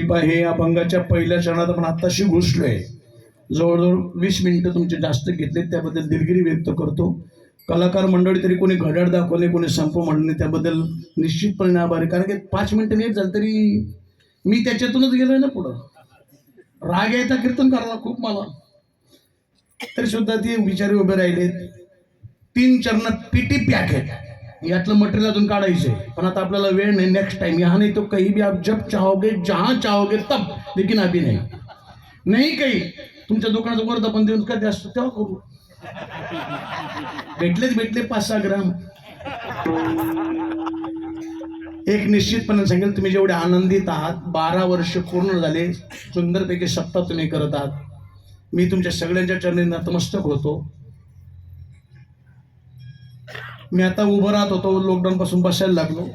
पाहे. अभंगाच्या पहिल्या चरणात आपण आत्ताशी घुसलोय. जवळजवळ वीस मिनिटं तुमचे जास्त घेतले त्याबद्दल दिलगिरी व्यक्त करतो. कलाकार मंडळी तरी कोणी घड्याळ दाखवले कोणी संप म्हणले त्याबद्दल निश्चितपणे आभारी. कारण की पाच मिनटं लेट झालं तरी मी त्याच्यातूनच गेलोय ना पुढं. राग यायचा कीर्तन करायला खूप मला. तरी सुद्धा ते विचारी उभे राहिलेत. तीन चरणात पीटी पॅक आहेत. यातलं मटेरियल अजून काढायचंय पण आता आपल्याला वेळ नाही नेक्स्ट टाइम यहाँ नाही तो कहीं भी आप जब चाहोगे जहा चाहोगे तब लेकिन अभी नाही. नाही काही. तुमच्या दुकानाचं वर्धापन देऊन का जास्त तेव्हा करू. भेटलेच भेटले पाच सहा ग्राम. एक निश्चितपणे सांगेल तुम्ही जेवढे आनंदित आहात बारा वर्ष पूर्ण झाले सुंदरपैकी सत्ता तुम्ही करत आहात. मी तुमच्या सगळ्यांच्या चरणी नतमस्तक होतो. मी आता उभं राहत होतो लॉकडाऊन पासून बसायला लागलो.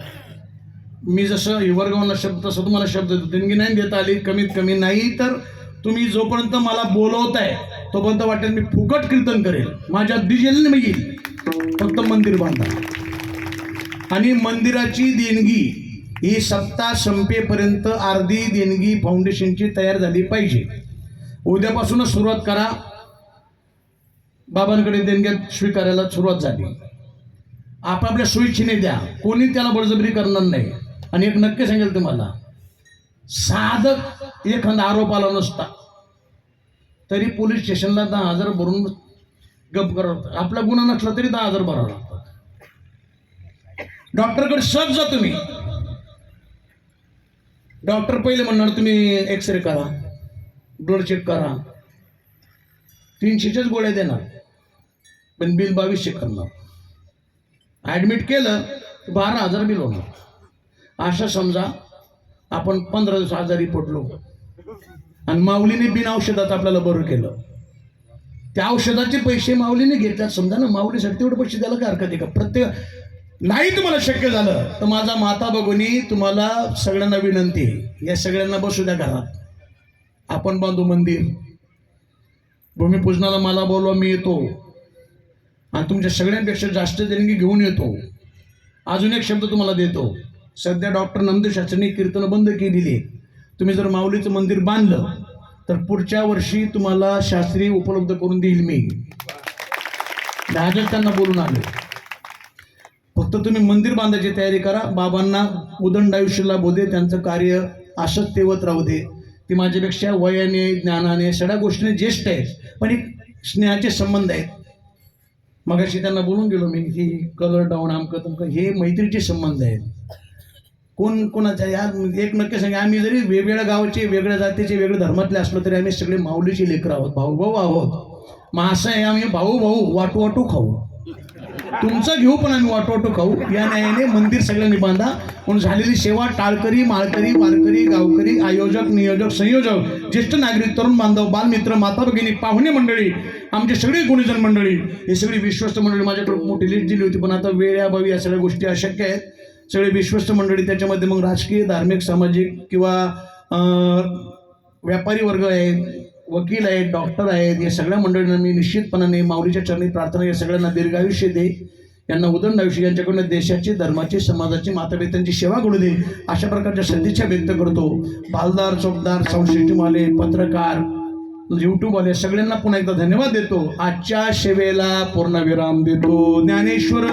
मी जसं युवरगावांना शब्द तसं तुम्हाला शब्द देतो. देणगी नाही देता आली कमीत कमी. नाही तर तुम्ही जोपर्यंत मला बोलवताय तोपर्यंत वाटेल मी फुकट कीर्तन करेल. माझ्या डिझेल मी येईल. फक्त मंदिर बांधा. आणि मंदिराची देणगी ही सत्ता संपेपर्यंत अर्धी देणगी फाउंडेशनची तयार झाली पाहिजे. उद्यापासूनच सुरुवात करा. बाबांकडे देणग्या स्वीकारायला सुरुवात झाली. आपापल्या सोयीच्छेने द्या. कोणी त्याला बळजबरी करणार नाही. आणि एक नक्की सांगेल तुम्हाला साधक एखादा आरोप आला नसता. तरी पोलीस स्टेशनला दहा हजार भरून गप करत आपला गुन्हा नसला तरी दहा हजार भरावा लागतात. डॉक्टरकडे सहज जा तुम्ही. डॉक्टर पहिले म्हणणार तुम्ही एक्सरे करा ब्लड चेक करा. तीनशेच्याच गोळ्या देणार पण बिल बावीसशे करणार. ॲडमिट केलं तर बारा हजार बिल होणार. असं समजा आपण पंधरा दिवस आजारी पडलो. आणि माऊलीने बिन औषधात आपल्याला बरं केलं. त्या औषधाचे पैसे माऊलीने घेतल्यात. समजा ना माऊलीसाठी तेवढे पैसे द्यायला काय हरकत आहे का? प्रत्येक नाही तुम्हाला शक्य झालं तर माझा माता बघूनी तुम्हाला सगळ्यांना विनंती आहे. या सगळ्यांना बसू द्या घरात. आपण बांधू मंदिर. भूमिपूजनाला मला बोलवा मी येतो. आणि तुमच्या सगळ्यांपेक्षा जास्त देणगी घेऊन येतो. अजून एक शब्द तुम्हाला देतो. सध्या डॉक्टर नंदशास्त्रींनी कीर्तन बंद केलेली आहे तुम्ही जर माऊलीचं मंदिर बांधलं तर पुढच्या वर्षी तुम्हाला शास्त्री उपलब्ध करून देईल मी. आजच त्यांना बोलून आलो. फक्त तुम्ही मंदिर बांधायची तयारी करा. बाबांना उदंड आयुष्याला बोधे त्यांचं कार्य असंच तेवत राहू दे. ती माझ्यापेक्षा वयाने ज्ञानाने सगळ्या गोष्टीने ज्येष्ठ आहेत पण एक स्नेहाचे संबंध आहेत. मगाशी त्यांना बोलून गेलो मी की कलर डाऊन आमकं तमकं हे मैत्रीचे संबंध आहेत. कोण कोणाच्या या एक नक्की आम्ही जरी वेगवेगळ्या गावाचे वेगळ्या जातीचे वेगळ्या धर्मातले असलो तरी आम्ही सगळे माऊलीचे लेकर आहोत भाऊ भाऊ आहोत. मग असं आहे आम्ही भाऊ भाऊ वाटू वाटू खाऊ. तुमचं घेऊ पण आम्ही वाटू वाटू खाऊ. या न्यायाने मंदिर सगळ्यांनी बांधा म्हणून झालेली सेवा टाळकरी माळकरी वारकरी गावकरी आयोजक नियोजक संयोजक ज्येष्ठ नागरिक तरुण बांधव बालमित्र माता भगिनी पाहुणे मंडळी आमचे सगळे गुणीजन मंडळी हे सगळी विश्वस्त मंडळी. माझ्याकडे मोठी लिस्ट दिली होती पण आता वेळ अभावी या सगळ्या गोष्टी अशक्य आहेत. सगळे विश्वस्त मंडळी त्याच्यामध्ये मग राजकीय धार्मिक सामाजिक किंवा व्यापारी वर्ग आहेत वकील आहेत डॉक्टर आहेत या सगळ्या मंडळींना मी निश्चितपणाने माऊलीच्या चरणी प्रार्थना या सगळ्यांना दीर्घायुष्य दे. यांना उदंड आयुष्य यांच्याकडून देशाची धर्माची समाजाची मातापित्यांची सेवा घडू दे. अशा प्रकारच्या संधीच्या व्यक्त करतो. बालदार चौकदार संशेषमाले पत्रकार यूट्यूबवाले सगळ्यांना पुन्हा एकदा धन्यवाद देतो. आजच्या सेवेला पूर्णविराम देतो. ज्ञानेश्वर